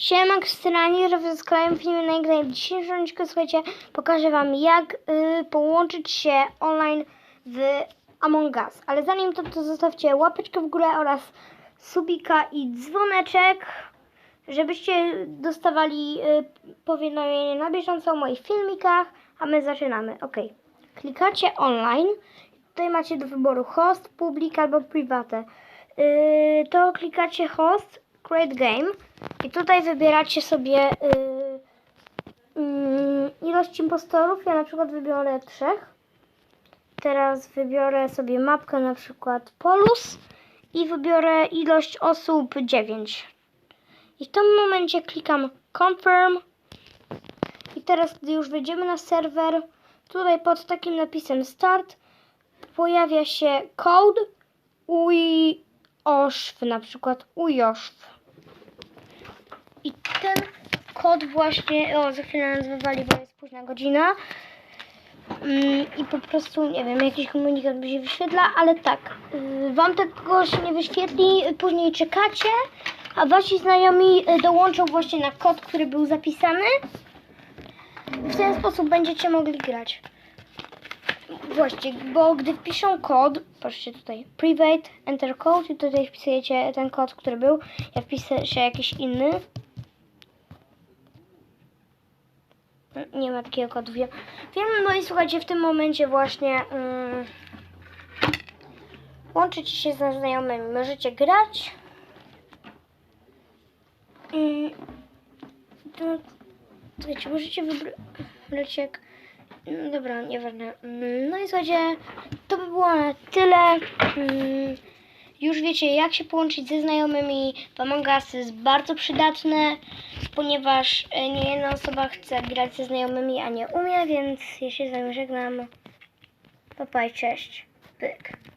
Siemak strony z kolejnym filmem na. W odcinku, słuchajcie, pokażę Wam jak y, połączyć się online w Among Us. Ale zanim to, to zostawcie łapeczkę w górę oraz subika i dzwoneczek, żebyście dostawali y, powiadomienie na bieżąco o moich filmikach, a my zaczynamy. Ok. Klikacie online. Tutaj macie do wyboru host, public albo private. Yy, to klikacie host, create game i tutaj wybieracie sobie yy, yy, ilość impostorów. Ja na przykład wybiorę trzech. Teraz wybiorę sobie mapkę na przykład Polus i wybiorę ilość osób 9. I w tym momencie klikam confirm. I teraz, gdy już wejdziemy na serwer, tutaj pod takim napisem start pojawia się code UJOSZW, na przykład UJOSZW. Kod właśnie, o za chwilę nas wywali, bo jest późna godzina. Mm, I po prostu, nie wiem, jakiś komunikat by się wyświetla, ale tak, y, wam tego się nie wyświetli, później czekacie, a wasi znajomi y, dołączą właśnie na kod, który był zapisany. W ten sposób będziecie mogli grać. Właśnie, bo gdy wpiszą kod, patrzcie tutaj, private, enter code i tutaj wpisujecie ten kod, który był, ja wpiszę jakiś inny. Nie ma takiego kodu, wiem. No i słuchajcie, w tym momencie właśnie um, łączycie się ze znajomymi, możecie grać. Um, to, słuchajcie, możecie wybrać jak... No dobra, nieważne. Mm, No i słuchajcie, to by było na tyle. Mm, Już wiecie, jak się połączyć ze znajomymi. Us jest bardzo przydatne, ponieważ e, nie jedna osoba chce grać ze znajomymi, a nie umie, więc ja się z wami żegnam. Cześć. Pyk.